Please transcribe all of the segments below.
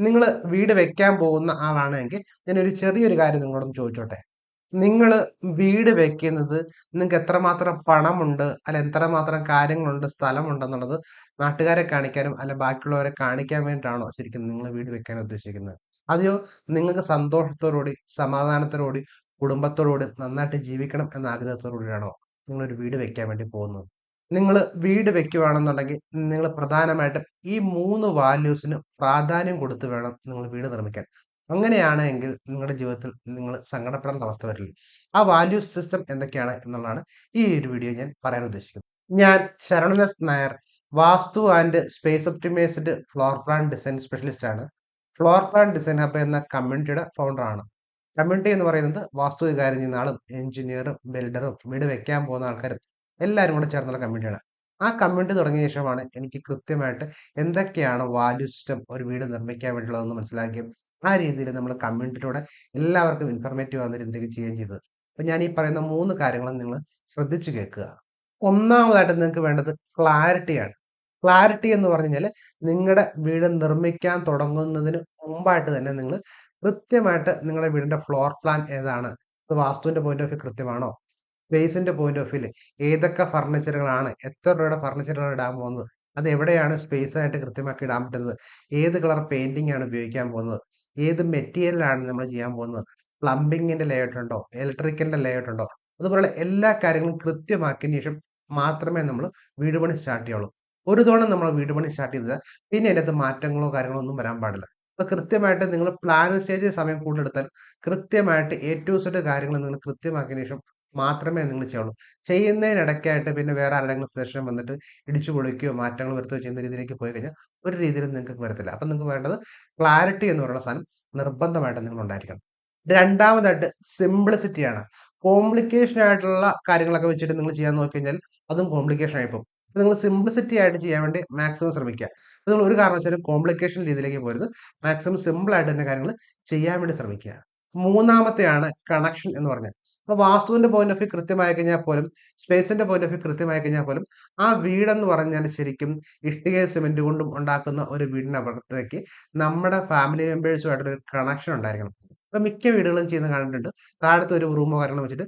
നിങ്ങൾ വീട് വെക്കാൻ പോകുന്ന ആളാണെങ്കിൽ ഞാനൊരു ചെറിയൊരു കാര്യം നിങ്ങളോടും ചോദിച്ചോട്ടെ? നിങ്ങൾ വീട് വെക്കുന്നത് നിങ്ങൾക്ക് എത്രമാത്രം പണമുണ്ട്? അല്ല എത്രമാത്രം കാര്യങ്ങളുണ്ട്? സ്ഥലമുണ്ടെന്നുള്ളത് നാട്ടുകാരെ കാണിക്കാനും അല്ല ബാക്കിയുള്ളവരെ കാണിക്കാൻ വേണ്ടിയിട്ടാണോ ശരിക്കും നിങ്ങൾ വീട് വെക്കാൻ ഉദ്ദേശിക്കുന്നത്? അതെയോ? നിങ്ങൾക്ക് സന്തോഷത്തോടുകൂടി സമാധാനത്തോടുകൂടി കുടുംബത്തോടുകൂടി നന്നായിട്ട് ജീവിക്കണം എന്ന ആഗ്രഹത്തോടുകൂടിയാണോ നിങ്ങളൊരു വീട് വെക്കാൻ വേണ്ടി പോകുന്നത്? നിങ്ങൾ വീട് വെക്കുകയാണെന്നുണ്ടെങ്കിൽ നിങ്ങൾ പ്രധാനമായിട്ടും ഈ മൂന്ന് വാല്യൂസിന് പ്രാധാന്യം കൊടുത്ത് വേണം നിങ്ങൾ വീട് നിർമ്മിക്കാൻ. അങ്ങനെയാണെങ്കിൽ നിങ്ങളുടെ ജീവിതത്തിൽ നിങ്ങൾ സങ്കടപ്പെടേണ്ട അവസ്ഥ വരില്ല. ആ വാല്യൂ സിസ്റ്റം എന്തൊക്കെയാണ് എന്നുള്ളതാണ് ഈ ഒരു വീഡിയോ ഞാൻ പറയാൻ ഉദ്ദേശിക്കുന്നത്. ഞാൻ ശരണനസ് Nair vastu and space optimised floor plan design specialist ആണ്. ഫ്ലോർ പ്ലാൻ ഡിസൈൻ ഹബ് എന്ന കമ്മ്യൂണിറ്റിയുടെ ഫൗണ്ടറാണ് കമ്മ്യൂണിറ്റി എന്ന് പറയുന്നത് വാസ്തു കൈകാര്യം ചെയ്യുന്ന ആളും എഞ്ചിനീയറും ബിൽഡറും വീട് വെക്കാൻ പോകുന്ന ആൾക്കാരും എല്ലാവരും കൂടെ ചേർന്നുള്ള കമ്മ്യൂണിറ്റിയാണ് ആ കമ്മ്യൂണിറ്റി തുടങ്ങിയ ശേഷമാണ് എനിക്ക് കൃത്യമായിട്ട് എന്തൊക്കെയാണ് വാല്യൂ സിസ്റ്റം ഒരു വീട് നിർമ്മിക്കാൻ വേണ്ടിയുള്ളതെന്ന് മനസ്സിലാക്കിയും ആ രീതിയിൽ നമ്മൾ കമ്മ്യൂണിറ്റിയിലൂടെ എല്ലാവർക്കും ഇൻഫർമേറ്റീവ് ആവുന്ന രീതിയിലേക്ക് ചെയ്യുകയും ചെയ്തത്. അപ്പം ഞാൻ ഈ പറയുന്ന മൂന്ന് കാര്യങ്ങളും നിങ്ങൾ ശ്രദ്ധിച്ചു കേൾക്കുക. ഒന്നാമതായിട്ട് നിങ്ങൾക്ക് വേണ്ടത് ക്ലാരിറ്റിയാണ് ക്ലാരിറ്റി എന്ന് പറഞ്ഞു കഴിഞ്ഞാൽ നിങ്ങളുടെ വീട് നിർമ്മിക്കാൻ തുടങ്ങുന്നതിന് മുമ്പായിട്ട് തന്നെ നിങ്ങൾ കൃത്യമായിട്ട് നിങ്ങളുടെ വീടിന്റെ ഫ്ലോർ പ്ലാൻ ഏതാണ്? വാസ്തുവിന്റെ പോയിന്റ് ഓഫ് വ്യൂ കൃത്യമാണോ? സ്പേസിന്റെ പോയിന്റ് ഓഫ് വ്യൂ ഏതൊക്കെ ഫർണിച്ചറുകളാണ് എത്ര രൂപയുടെ ഫർണിച്ചറുകൾ ഇടാൻ പോകുന്നത് അത് എവിടെയാണ് സ്പേസ് ആയിട്ട് കൃത്യമാക്കി ഇടാൻ പറ്റുന്നത് ഏത് കളർ പെയിന്റിംഗ് ആണ് ഉപയോഗിക്കാൻ പോകുന്നത് ഏത് മെറ്റീരിയലാണ് നമ്മൾ ചെയ്യാൻ പോകുന്നത് പ്ലംബിങ്ങിന്റെ ലേഔട്ട് ഉണ്ടോ ഇലക്ട്രിക്കലിന്റെ ലേഔട്ട് ഉണ്ടോ അതുപോലെ എല്ലാ കാര്യങ്ങളും കൃത്യമാക്കിയതിനു ശേഷം മാത്രമേ നമ്മൾ വീട് പണി സ്റ്റാർട്ട് ചെയ്യുള്ളൂ. ഒരു തവണ നമ്മൾ വീട് പണി സ്റ്റാർട്ട് ചെയ്തത് പിന്നെ അതിനകത്ത് മാറ്റങ്ങളോ കാര്യങ്ങളോ ഒന്നും വരാൻ പാടില്ല. അപ്പൊ കൃത്യമായിട്ട് നിങ്ങൾ പ്ലാൻ സ്റ്റേജ് സമയം കൂടുതലെടുത്താൽ കൃത്യമായിട്ട് എ ടു സെഡ് കാര്യങ്ങൾ നിങ്ങൾ കൃത്യമാക്കിയതിനു ശേഷം മാത്രമേ നിങ്ങൾ ചെയ്യുള്ളൂ ചെയ്യുന്നതിനിടയ്ക്കായിട്ട് പിന്നെ വേറെ ആരുടെങ്കിലും സെഷൻ വന്നിട്ട് ഇടിച്ചു പൊളിക്കുകയോ മാറ്റങ്ങൾ വരുത്തുകയോ ചെയ്യുന്ന രീതിയിലേക്ക് പോയി കഴിഞ്ഞാൽ ഒരു രീതിയിലും നിങ്ങൾക്ക് വരത്തില്ല. അപ്പം നിങ്ങൾക്ക് വേണ്ടത് ക്ലാരിറ്റി എന്ന് പറയുന്ന സാധനം നിർബന്ധമായിട്ട് നിങ്ങൾ ഉണ്ടായിരിക്കണം. രണ്ടാമതായിട്ട് സിംപ്ലിസിറ്റിയാണ് കോംപ്ലിക്കേഷൻ ആയിട്ടുള്ള കാര്യങ്ങളൊക്കെ വെച്ചിട്ട് നിങ്ങൾ ചെയ്യാൻ നോക്കി കഴിഞ്ഞാൽ അതും കോംപ്ലിക്കേഷൻ ആയിപ്പോൾ നിങ്ങൾ സിംപ്ലിസിറ്റി ആയിട്ട് ചെയ്യാൻ വേണ്ടി മാക്സിമം ശ്രമിക്കുക. നിങ്ങൾ ഒരു കാരണവശാലും കോംപ്ലിക്കേഷൻ രീതിയിലേക്ക് പോരുത്. മാക്സിമം സിമ്പിൾ ആയിട്ട് തന്നെ കാര്യങ്ങൾ ചെയ്യാൻ വേണ്ടി ശ്രമിക്കുക. മൂന്നാമത്തെയാണ് കണക്ഷൻ എന്ന് പറഞ്ഞാൽ അപ്പൊ വാസ്തുവിന്റെ പോയിന്റ് ഓഫ് വ്യൂ കൃത്യമായി കഴിഞ്ഞാൽ പോലും സ്പേസിന്റെ പോയിന്റ് ഓഫ് വ്യൂ കൃത്യമായി കഴിഞ്ഞാൽ പോലും ആ വീടെന്ന് പറഞ്ഞാൽ ശരിക്കും ഇഷ്ടിക സിമെന്റ് കൊണ്ടും ഉണ്ടാക്കുന്ന ഒരു വീടിന്റെ അപകടത്തേക്ക് നമ്മുടെ ഫാമിലി മെമ്പേഴ്സുമായിട്ടൊരു കണക്ഷൻ ഉണ്ടായിരിക്കണം. ഇപ്പൊ മിക്ക വീടുകളും ചെയ്യുന്ന കണ്ടിട്ടുണ്ട്. താഴത്തെ ഒരു റൂമോ കാര്യങ്ങളോ വെച്ചിട്ട്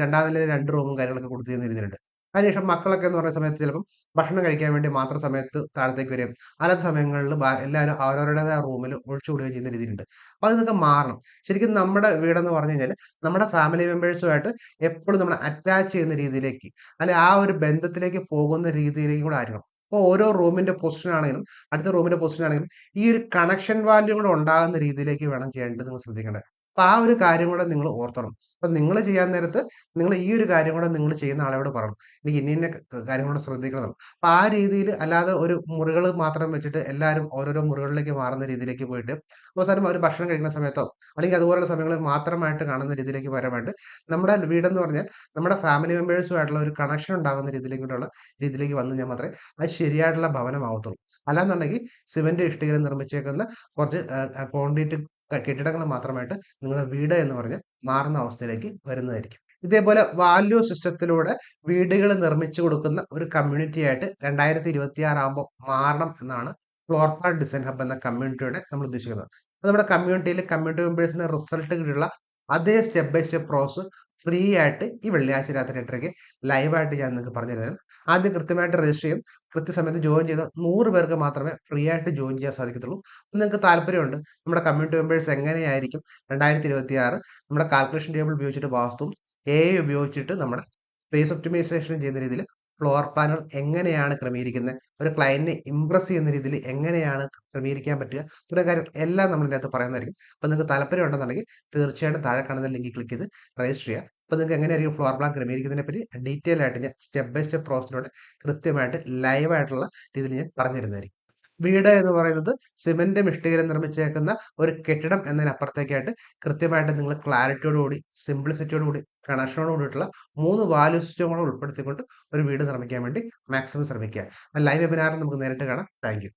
രണ്ടാം നിലയിൽ രണ്ട് റൂമും കാര്യങ്ങളൊക്കെ കൊടുത്തു ചെയ്യുന്ന രീതിയിലുണ്ട് അതിനുശേഷം മക്കളൊക്കെ എന്ന് പറയുന്ന സമയത്ത് ചിലപ്പം ഭക്ഷണം കഴിക്കാൻ വേണ്ടി മാത്രം സമയത്ത് താഴത്തേക്ക് വരികയും അല്ലാത്ത സമയങ്ങളിൽ എല്ലാവരും അവരവരുടേതായ റൂമിൽ ഒഴിച്ചുകൂടുകയും ചെയ്യുന്ന രീതിയിലുണ്ട്. അപ്പോൾ അതൊക്കെ മാറണം. ശരിക്കും നമ്മുടെ വീടെന്ന് പറഞ്ഞു കഴിഞ്ഞാൽ നമ്മുടെ ഫാമിലി മെമ്പേഴ്സുമായിട്ട് എപ്പോഴും നമ്മൾ അറ്റാച്ച് ചെയ്യുന്ന രീതിയിലേക്ക് അല്ലെ ആ ഒരു ബന്ധത്തിലേക്ക് പോകുന്ന രീതിയിലേക്കും കൂടെ ആയിരിക്കണം. അപ്പോൾ ഓരോ റൂമിന്റെ പൊസിഷൻ ആണെങ്കിലും അടുത്ത റൂമിന്റെ പൊസിഷൻ ആണെങ്കിലും ഈ ഒരു കണക്ഷൻ വാല്യൂ കൂടെ ഉണ്ടാകുന്ന രീതിയിലേക്ക് വേണം ചെയ്യേണ്ടത് നിങ്ങൾ ശ്രദ്ധിക്കേണ്ടത്. അപ്പൊ ആ ഒരു കാര്യം കൂടെ നിങ്ങൾ ഓർത്തണം. അപ്പൊ നിങ്ങൾ ചെയ്യാൻ നേരത്ത് നിങ്ങൾ ഈ ഒരു കാര്യം കൂടെ നിങ്ങൾ ചെയ്യുന്ന ആളോട് പറയണം. എനിക്ക് ഇന്ന ഇന്ന കൂടെ ശ്രദ്ധിക്കണം അപ്പൊ ആ രീതിയിൽ അല്ലാതെ ഒരു മുറികൾ മാത്രം വെച്ചിട്ട് എല്ലാവരും ഓരോരോ മുറികളിലേക്ക് മാറുന്ന രീതിയിലേക്ക് പോയിട്ട് അവസാനം ഒരു ഭക്ഷണം കഴിക്കുന്ന സമയത്തോ അല്ലെങ്കിൽ അതുപോലുള്ള സമയങ്ങളിൽ മാത്രമായിട്ട് കാണുന്ന രീതിയിലേക്ക് വരാനായിട്ട് നമ്മുടെ വീടെന്ന് പറഞ്ഞാൽ നമ്മുടെ ഫാമിലി മെമ്പേഴ്സുമായിട്ടുള്ള ഒരു കണക്ഷൻ ഉണ്ടാകുന്ന രീതിയിലേക്കുള്ള രീതിയിലേക്ക് വന്നു ഞാൻ മാത്രമേ അത് ശരിയായിട്ടുള്ള ഭവനമാവത്തുള്ളൂ. അല്ലാന്നുണ്ടെങ്കിൽ സിമെന്റ് ഇഷ്ടികയിൽ നിർമ്മിച്ചേക്കുന്ന കുറച്ച് കോൺക്രീറ്റ് കെട്ടിടങ്ങൾ മാത്രമായിട്ട് നിങ്ങളുടെ വീട് എന്ന് പറഞ്ഞ് മാറുന്ന അവസ്ഥയിലേക്ക് വരുന്നതായിരിക്കും. ഇതേപോലെ വാല്യൂ സിസ്റ്റത്തിലൂടെ വീടുകൾ നിർമ്മിച്ചു കൊടുക്കുന്ന ഒരു കമ്മ്യൂണിറ്റി ആയിട്ട് രണ്ടായിരത്തി ഇരുപത്തി ആറാകുമ്പോൾ മാറണം എന്നാണ് ഫ്ലോർ പ്ലാൻ ഡിസൈൻ ഹബ് എന്ന കമ്മ്യൂണിറ്റിയുടെ നമ്മൾ ഉദ്ദേശിക്കുന്നത്. നമ്മുടെ കമ്മ്യൂണിറ്റിയിൽ കമ്മ്യൂണിറ്റി മെമ്പേഴ്സിന് റിസൾട്ട് കിട്ടിയുള്ള അതേ step by step process free ആയിട്ട് ഈ വെള്ളിയാഴ്ച രാത്രി എട്ടരയ്ക്ക് ലൈവായിട്ട് ഞാൻ നിങ്ങൾക്ക് പറഞ്ഞു തരാം. ആദ്യം കൃത്യമായിട്ട് രജിസ്റ്റർ ചെയ്യും. കൃത്യസമയത്ത് ജോയിൻ ചെയ്ത നൂറ് പേർക്ക് മാത്രമേ ഫ്രീ ആയിട്ട് ജോയിൻ ചെയ്യാൻ സാധിക്കത്തുള്ളൂ. നിങ്ങൾക്ക് താല്പര്യമുണ്ട്. നമ്മുടെ കമ്മ്യൂണിറ്റി മെമ്പേഴ്സ് എങ്ങനെയായിരിക്കും രണ്ടായിരത്തി ഇരുപത്തി ആറ് നമ്മുടെ കാൽക്കുലേഷൻ ടേബിൾ ഉപയോഗിച്ചിട്ട് വാസ്തുവും എ ഉപയോഗിച്ചിട്ട് നമ്മുടെ സ്പേസ് ഒപ്റ്റിമൈസേഷൻ ചെയ്യുന്ന രീതിയിൽ ഫ്ലോർ പ്ലാനുകൾ എങ്ങനെയാണ് ക്രമീകരിക്കുന്നത്? ഒരു ക്ലയന്റിനെ ഇംപ്രസ് ചെയ്യുന്ന രീതിയിൽ എങ്ങനെയാണ് ക്രമീകരിക്കാൻ പറ്റുക? തുടങ്ങിയ കാര്യം എല്ലാം നമ്മൾ ഇതിനകത്ത് പറയുന്നതായിരിക്കും. അപ്പോൾ നിങ്ങൾക്ക് താല്പര്യം ഉണ്ടെന്നുണ്ടെങ്കിൽ തീർച്ചയായിട്ടും താഴെ കാണുന്ന ലിങ്കിൽ ക്ലിക്ക് ചെയ്ത് രജിസ്റ്റർ ചെയ്യുക. അപ്പോൾ നിങ്ങൾക്ക് എങ്ങനെയായിരിക്കും ഫ്ലോർ പ്ലാൻ ക്രമീകരിക്കുന്നതിനെ പറ്റി ഡീറ്റെയിൽ ആയിട്ട് ഞാൻ സ്റ്റെപ്പ് ബൈ സ്റ്റെപ്പ് പ്രോസസ്സിലൂടെ കൃത്യമായിട്ട് ലൈവായിട്ടുള്ള രീതിയിൽ ഞാൻ പറഞ്ഞു തരുന്നതായിരിക്കും വീട് എന്ന് പറയുന്നത് സിമെന്റ് മിഷ്ടികരം നിർമ്മിച്ചേക്കുന്ന ഒരു കെട്ടിടം എന്നതിനപ്പുറത്തേക്കായിട്ട് കൃത്യമായിട്ട് നിങ്ങൾ ക്ലാരിറ്റിയോടുകൂടി സിംപ്ലിസിറ്റിയോടുകൂടി കണക്ഷനോട് കൂടിയിട്ടുള്ള മൂന്ന് വാല്യൂ സിസ്റ്റങ്ങളോട് ഉൾപ്പെടുത്തിക്കൊണ്ട് ഒരു വീട് നിർമ്മിക്കാൻ വേണ്ടി മാക്സിമം ശ്രമിക്കുക. ലൈവ് വെബിനാറിൽ നമുക്ക് നേരിട്ട് കാണാം. താങ്ക്